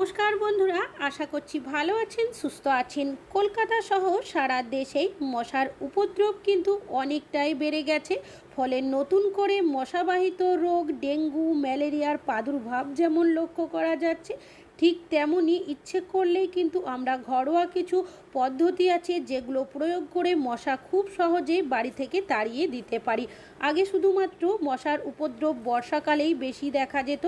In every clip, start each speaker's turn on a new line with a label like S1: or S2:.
S1: নমস্কার বন্ধুরা, আশা করছি ভালো আছেন, সুস্থ আছেন। কলকাতা সহ সারা দেশেই মশার উপদ্রব কিন্তু অনেকটাই বেড়ে গেছে। ফলে নতুন করে মশাবাহিত রোগ, ডেঙ্গু, ম্যালেরিয়ার প্রাদুর্ভাব যেমন লক্ষ্য করা যাচ্ছে ঠিক তেমনই ইচ্ছে করলেই কিন্তু আমরা ঘরোয়া কিছু পদ্ধতি আছে যেগুলো প্রয়োগ করে মশা খুব সহজেই বাড়ি থেকে তাড়িয়ে দিতে পারি। আগে শুধুমাত্র মশার উপদ্রব বর্ষাকালেই বেশি দেখা যেত,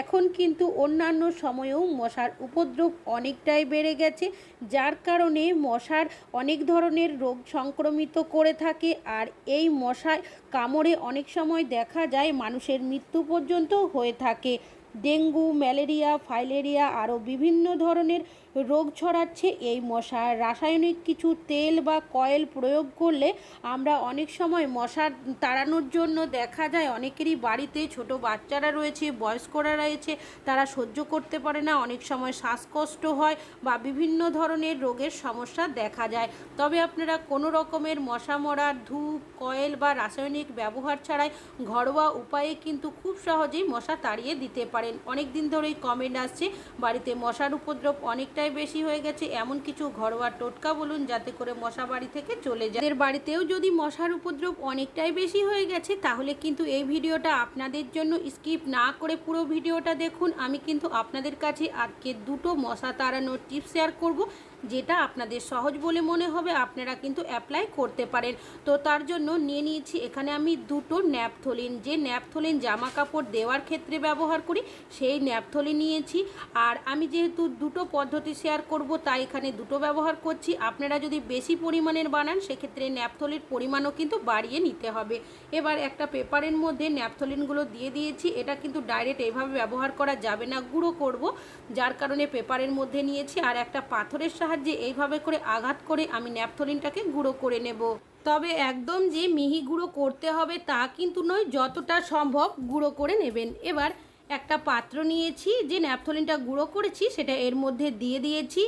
S1: এখন কিন্তু অন্যান্য সময়েও মশার উপদ্রব অনেকটাই বেড়ে গেছে, যার কারণে মশার অনেক ধরনের রোগ সংক্রমিত করে থাকে আর এই মশায় কামড়ে অনেক সময় দেখা যায় মানুষের মৃত্যু পর্যন্ত হয়ে থাকে। ডেঙ্গু ম্যালেরিয়া ফাইলেরিয়া আরও বিভিন্ন ধরনের রোগ ছড়াচ্ছে এই মশা। রাসায়নিক কিছু তেল বা কয়েল প্রয়োগ করলে আমরা অনেক সময় মশা তাড়ানোর জন্য দেখা যায় অনেকেরই বাড়িতে ছোট বাচ্চারা রয়েছে, বয়স্করা রয়েছে, তারা সহ্য করতে পারে না, অনেক সময় শ্বাসকষ্ট হয় বা বিভিন্ন ধরনের রোগের সমস্যা দেখা যায়। তবে আপনারা কোনো রকমের মশা মরার ধূপ, কয়েল বা রাসায়নিক ব্যবহার ছাড়াই ঘরোয়া উপায়ে কিন্তু খুব সহজেই মশা তাড়িয়ে দিতে পারেন। অনেক দিন ধরেই কমেন্ট আসছে, বাড়িতে মশার উপদ্রব অনেকটাই বেশি হয়ে গেছে, এমন কিছু ঘরোয়া টোটকা বলুন যাতে করে মশা বাড়ি থেকে চলে যায়। এদের বাড়িতেও যদি মশার উপদ্রব অনেকটাই বেশি হয়ে গেছে, তাহলে কিন্তু এই ভিডিওটা আপনাদের জন্য স্কিপ না করে পুরো ভিডিওটা দেখুন। আমি কিন্তু আপনাদের কাছে আজকে দুটো মশা তাড়ানোর টিপস শেয়ার করব। যেটা আপনাদের সহজ বলে মনে হবে, আপনারা কিন্তু অ্যাপ্লাই করতে পারেন। তো তার জন্য নিয়ে নিয়েছি, এখানে আমি দুটো ন্যাপথলিন। যে ন্যাপথলিন জামা কাপড় দেওয়ার ক্ষেত্রে ব্যবহার করি, সেই ন্যাপথলিন নিয়েছি। আর আমি যেহেতু দুটো পদ্ধতি শেয়ার করব, তাই এখানে দুটো ব্যবহার করছি। আপনারা যদি বেশি পরিমাণের বানান, সেক্ষেত্রে ন্যাপথলির পরিমাণও কিন্তু বাড়িয়ে নিতে হবে। এবার একটা পেপারের মধ্যে ন্যাপথলিনগুলো দিয়ে দিয়েছি। এটা কিন্তু ডাইরেক্ট এইভাবে ব্যবহার করা যাবে না, গুঁড়ো করব। যার কারণে পেপারের মধ্যে নিয়েছি। আর একটা পাথরের সাহায্যে এইভাবে করে আঘাত করে আমি ন্যাপথলিনটাকে গুঁড়ো করে নেব। তবে একদম যে মিহি গুঁড়ো করতে হবে তা কিন্তু নয়, যতটা সম্ভব গুঁড়ো করে নেবেন। এবার একটা পাত্র নিয়েছি, যে ন্যাপথলিনটা গুঁড়ো করেছি সেটা এর মধ্যে দিয়ে দিয়েছি।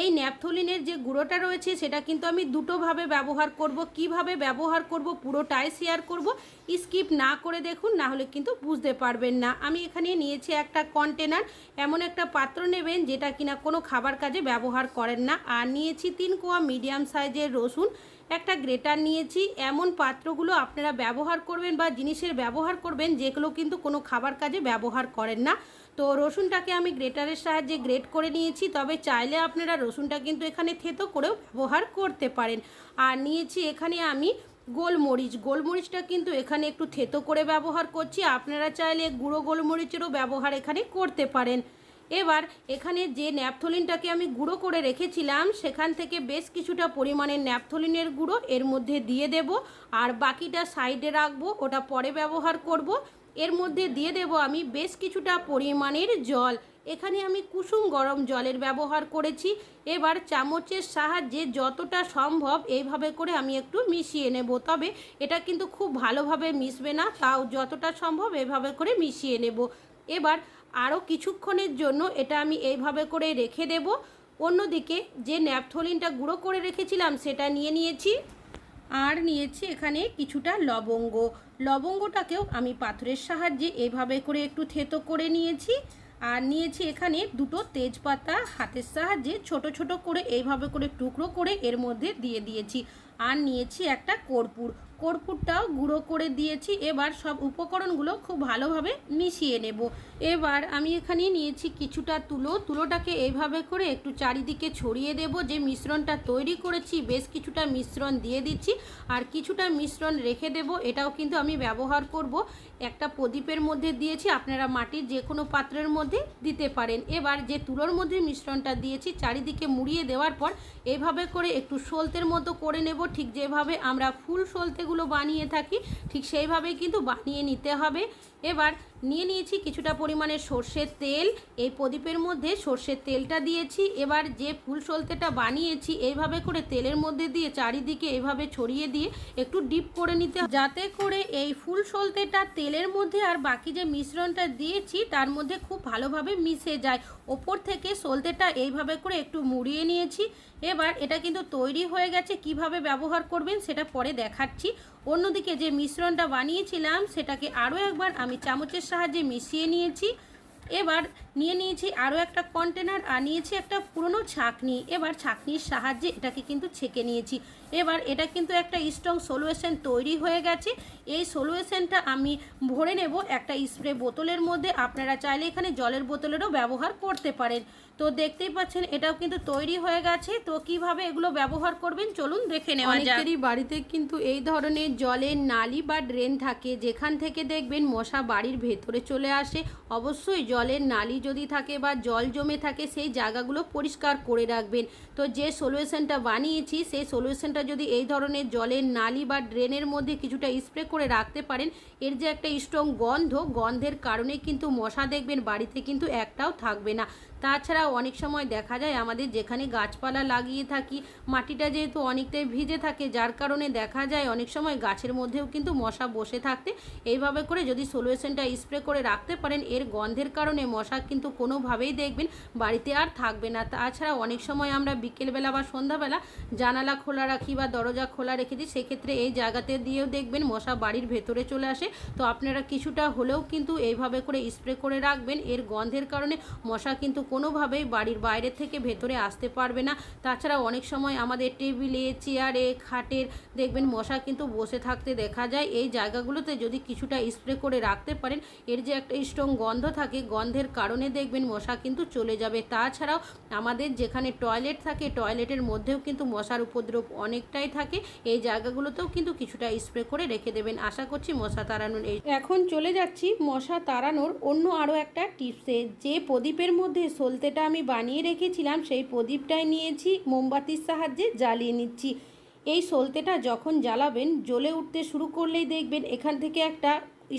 S1: এই ন্যাপথলিনের যে গুঁড়োটা রয়েছে সেটা কিন্তু আমি দুটোভাবে ব্যবহার করব, কীভাবে ব্যবহার করব পুরোটাই শেয়ার করব। স্কিপ না করে দেখুন, না হলে কিন্তু বুঝতে পারবেন না। আমি এখানে নিয়েছি একটা কন্টেনার এমন একটা পাত্র নেবেন যেটা কিনা কোনো খাবার কাজে ব্যবহার করেন না। আর নিয়েছি তিন কোয়া মিডিয়াম সাইজের রসুন, একটা গ্রেটার নিয়েছি। এমন পাত্রগুলো আপনারা ব্যবহার করবেন বা জিনিসের ব্যবহার করবেন যেগুলো কিন্তু কোনো খাবার কাজে ব্যবহার করেন না। তো রসুনটাকে আমি গ্রেটারের সাহায্যে গ্রেট করে নিয়েছি, তবে চাইলে আপনারা রসুনটা কিন্তু এখানে থেতো করেও ব্যবহার করতে পারেন। আর নিয়েছি এখানে আমি গোলমরিচ, গোলমরিচটা কিন্তু এখানে একটু থেতো করে ব্যবহার করছি, আপনারা চাইলে গুঁড়ো গোলমরিচেরও ব্যবহার এখানে করতে পারেন। এবার এখানে যে ন্যাপথলিনটাকে আমি গুঁড়ো করে রেখেছিলাম, সেখান থেকে বেশ কিছুটা পরিমাণের ন্যাপথলিনের গুঁড়ো এর মধ্যে দিয়ে দেব, আর বাকিটা সাইডে রাখব, ওটা পরে ব্যবহার করব। এর মধ্যে দিয়ে দেব আমি বেশ কিছুটা পরিমাণের জল। এখানে আমি কুসুম গরম জলের ব্যবহার করেছি। এবার চামচের সাহায্যে যতটা সম্ভব এইভাবে করে আমি একটু মিশিয়ে নেব। তবে এটা কিন্তু খুব ভালোভাবে মিশবে না, তাও যতটা সম্ভব এভাবে করে মিশিয়ে নেব। এবার আরও কিছুক্ষণের জন্য এটা আমি এইভাবে করে রেখে দেব। অন্যদিকে যে ন্যাপথলিনটা গুঁড়ো করে রেখেছিলাম সেটা নিয়ে নিয়েছি। আর নিয়েছি এখানে কিছুটা লবঙ্গ। লবঙ্গটাকেও আমি পাথরের সাহায্যে এভাবে করে একটু থেতো করে নিয়েছি। আর নিয়েছি এখানে দুটো তেজপাতা হাতের সাহায্যে ছোট ছোট করে এইভাবে করে টুকরো করে এর মধ্যে দিয়ে দিয়েছি। আর নিয়েছি একটা কর্পূর। কর্পূরটাও গুঁড়ো করে দিয়েছি। এবার সব উপকরণগুলো খুব ভালোভাবে মিশিয়ে নেব। এবার আমি এখানে নিয়েছি কিছুটা তুলো। তুলোটাকে এইভাবে করে একটু চারিদিকে ছড়িয়ে দেব। যে মিশ্রণটা তৈরি করেছি, বেশ কিছুটা মিশ্রণ দিয়ে দিচ্ছি। আর কিছুটা মিশ্রণ রেখে দেব। এটাও কিন্তু আমি ব্যবহার করব। একটা প্রদীপের মধ্যে দিয়েছি। আপনারা মাটির যে কোনো পাত্রের মধ্যে দিতে পারেন। এবার যে তুলোর মধ্যে মিশ্রণটা দিয়েছি, চারিদিকে মুড়িয়ে দেওয়ার পর এইভাবে করে একটু সলতের মতো করে নেব। ঠিক যেভাবে আমরা ফুল সলতেগুলো বানিয়ে থাকি ঠিক সেইভাবেই কিন্তু বানিয়ে নিতে হবে। এবার নিয়ে নিয়েছি কিছুটা পরিমাণে সর্ষের তেল। এই প্রদীপের মধ্যে সর্ষের তেলটা দিয়েছি। এবার যে ফুল সলতেটা বানিয়েছি, এইভাবে করে তেলের মধ্যে দিয়ে চারিদিকে এভাবে ছড়িয়ে দিয়ে একটু ডিপ করে নিতে যাতে করে এই ফুল সলতেটা তেলের মধ্যে আর বাকি যে মিশ্রণটা দিয়েছি, তার মধ্যে খুব ভালোভাবে মিশে যায়। ওপর থেকে সলতেটা এইভাবে করে একটু মুড়িয়ে নিয়েছি। এবার এটা কিন্তু তৈরি হয়ে গেছে। কীভাবে ব্যবহার করবেন, সেটা পরে দেখাচ্ছি। অন্যদিকে যে মিশ্রণটা বানিয়েছিলাম, সেটাকে আরও একবার আমি চামচের সাহায্যে মিশিয়ে নিয়েছি। এবার নিয়ে নিয়েছি আরও একটা কন্টেনার আর নিয়েছি একটা পুরনো ছাঁকনি। এবার ছাঁকনির সাহায্যে এটাকে কিন্তু ছেঁকে নিয়েছি। এবার এটা কিন্তু একটা স্ট্রং সলিউশন তৈরি হয়ে গেছে। এই সলিউশনটা আমি ভরে নেব একটা স্প্রে বোতলের মধ্যে। আপনারা চাইলে এখানে জলের বোতলেরও ব্যবহার করতে পারেন। তো দেখতেই পাচ্ছেন, এটাও কিন্তু তৈরি হয়ে গেছে। তো কীভাবে এগুলো ব্যবহার করবেন, চলুন দেখে নেওয়া
S2: অনেকেরই বাড়িতে কিন্তু এই ধরনের জলের নালি বা ড্রেন থাকে, যেখান থেকে দেখবেন মশা বাড়ির ভেতরে চলে আসে। অবশ্যই জলের নালি যদি থাকে বা জল জমে থাকে, সেই জায়গাগুলো পরিষ্কার করে রাখবেন। তো যে সলিউশনটা বানিয়েছি, সেই সলিউশনটা যদি এই ধরনের জলের নালি বা ড্রেনের মধ্যে কিছুটা স্প্রে করে রাখতে পারেন, এর যে একটা স্ট্রং গন্ধ, গন্ধের কারণে কিন্তু মশা দেখবেন বাড়িতে কিন্তু একটাও থাকবে না। তাছাড়া অনেক সময় দেখা যায় আমাদের যেখানে গাছপালা লাগিয়ে থাকি, মাটিটা যেহেতু অনেকটাই ভিজে থাকে, যার কারণে দেখা যায় অনেক সময় গাছের মধ্যেও কিন্তু মশা বসে থাকতে। এইভাবে করে যদি সলিউশনটা স্প্রে করে রাখতে পারেন, এর গন্ধের কারণে মশা কিন্তু কোনোভাবেই দেখবেন বাড়িতে আর থাকবে না। তাছাড়া অনেক সময় আমরা বিকেলবেলা বা সন্ধ্যাবেলা জানালা খোলা রাখি বা দরজা খোলা রেখে দিই, সেক্ষেত্রে এই জায়গাতে দিয়েও দেখবেন মশা বাড়ির ভেতরে চলে আসে। তো আপনারা কিছুটা হলেও কিন্তু এইভাবে করে স্প্রে করে রাখবেন, এর গন্ধের কারণে মশা কিন্তু কোনোভাবেই বাড়ির বাইরে থেকে ভেতরে আসতে পারবে না। তাছাড়া অনেক সময় আমাদের টেবিলে, চেয়ারে, খাটের দেখবেন মশা কিন্তু বসে থাকতে দেখা যায়। এই জায়গাগুলোতে যদি কিছুটা স্প্রে করে রাখতে পারেন, এর যে একটা স্ট্রং গন্ধ থাকে, গন্ধের কারণে দেখবেন মশা কিন্তু চলে যাবে। তাছাড়াও আমাদের যেখানে টয়লেট থাকে, টয়লেটের মধ্যেও কিন্তু মশার উপদ্রব অনেকটাই থাকে। এই জায়গাগুলোতেও কিন্তু কিছুটা স্প্রে করে রেখে দেবেন। আশা করছি মশা তাড়ানোর এই
S1: এখন চলে যাচ্ছি মশা তাড়ানোর অন্য আরও একটা টিপসে। যে প্রদীপের মধ্যে সলতেটা আমি বানিয়ে রেখেছিলাম, সেই প্রদীপটাই নিয়েছি, মোমবাতির সাহায্যে জ্বালিয়ে নিচ্ছি। এই সলতেটা যখন জ্বালাবেন, জ্বলে উঠতে শুরু করলেই দেখবেন এখান থেকে একটা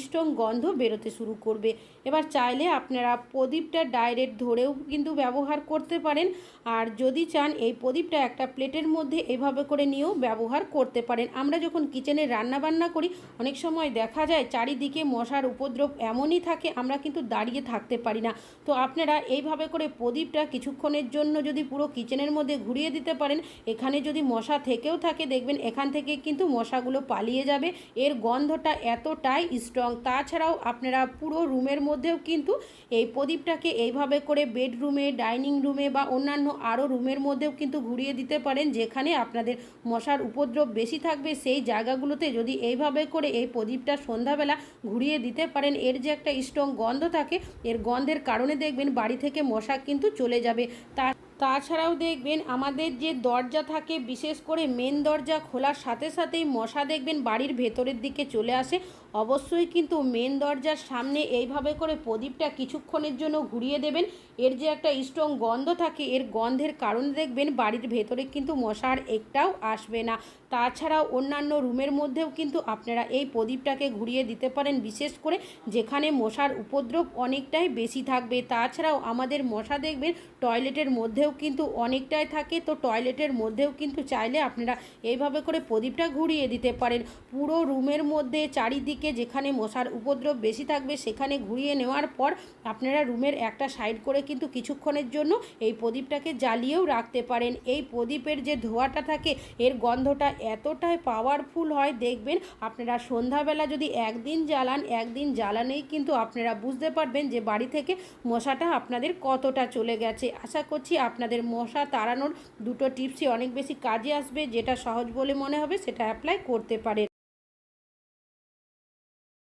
S1: স্ট্রং গন্ধ বেরোতে শুরু করবে। এবার চাইলে আপনারা প্রদীপটা ডাইরেক্ট ধরেও কিন্তু ব্যবহার করতে পারেন। আর যদি চান, এই প্রদীপটা একটা প্লেটের মধ্যে এভাবে করে নিয়েও ব্যবহার করতে পারেন। আমরা যখন কিচেনে রান্না বান্না করি, অনেক সময় দেখা যায় চারিদিকে মশার উপদ্রব এমনই থাকে, আমরা কিন্তু দাঁড়িয়ে থাকতে পারি না। তো আপনারা এইভাবে করে প্রদীপটা কিছুক্ষণের জন্য যদি পুরো কিচেনের মধ্যে ঘুরিয়ে দিতে পারেন, এখানে যদি মশা থেকেও থাকে, দেখবেন এখান থেকে কিন্তু মশাগুলো পালিয়ে যাবে। এর গন্ধটা এতটাই স্ট্রং তাছাড়াও আপনারা পুরো রুমের মধ্যেও কিন্তু এই প্রদীপটাকে এইভাবে করে বেডরুমে, ডাইনিং রুমে বা অন্যান্য আরও রুমের মধ্যেও কিন্তু ঘুরিয়ে দিতে পারেন, যেখানে আপনাদের মশার উপদ্রব বেশি থাকবে। সেই জায়গাগুলোতে যদি এইভাবে করে এই প্রদীপটা সন্ধ্যাবেলা ঘুরিয়ে দিতে পারেন, এর যে একটা স্ট্রং গন্ধ থাকে, এর গন্ধের কারণে দেখবেন বাড়ি থেকে মশা কিন্তু চলে যাবে। তা তাছাড়াও দেখবেন আমাদের যে দরজা থাকে, বিশেষ করে মেন দরজা খোলার সাথে সাথেই মশা দেখবেন বাড়ির ভেতরের দিকে চলে আসে। অবশ্যই কিন্তু মেন দরজার সামনে এইভাবে করে প্রদীপটা কিছুক্ষণের জন্য ঘুরিয়ে দেবেন। এর যে একটা স্ট্রং গন্ধ থাকে, এর গন্ধের কারণে দেখবেন বাড়ির ভেতরে কিন্তু মশার একটাও আসবে না। তাছাড়াও অন্যান্য রুমের মধ্যেও কিন্তু আপনারা এই প্রদীপটাকে ঘুরিয়ে দিতে পারেন, বিশেষ করে যেখানে মশার উপদ্রব অনেকটাই বেশি থাকবে। তাছাড়াও আমাদের মশা দেখবেন টয়লেটের মধ্যেও কিন্তু অনেকটাই থাকে। তো টয়লেটের মধ্যেও কিন্তু চাইলে আপনারা এইভাবে করে প্রদীপটা ঘুরিয়ে দিতে পারেন। পুরো রুমের মধ্যে চারিদিকে যেখানে মশার উপদ্রব বেশি থাকবে সেখানে ঘুরিয়ে নেওয়ার পর আপনারা রুমের একটা সাইড করে কিন্তু কিছুক্ষণের জন্য এই প্রদীপটাকে জ্বালিয়েও রাখতে পারেন। এই প্রদীপের যে ধোঁয়াটা থাকে, এর গন্ধটা এতটাই পাওয়ারফুল হয়, দেখবেন আপনারা সন্ধ্যাবেলা যদি একদিন জ্বালান, একদিন জ্বালানেই কিন্তু আপনারা বুঝতে পারবেন যে বাড়ি থেকে মশাটা আপনাদের কতটা চলে গেছে। আশা করছি আপনাদের মশা তাড়ানোর দুটো টিপসই অনেক বেশি কাজে আসবে, যেটা সহজ বলে মনে হবে, সেটা অ্যাপ্লাই করতে পারেন।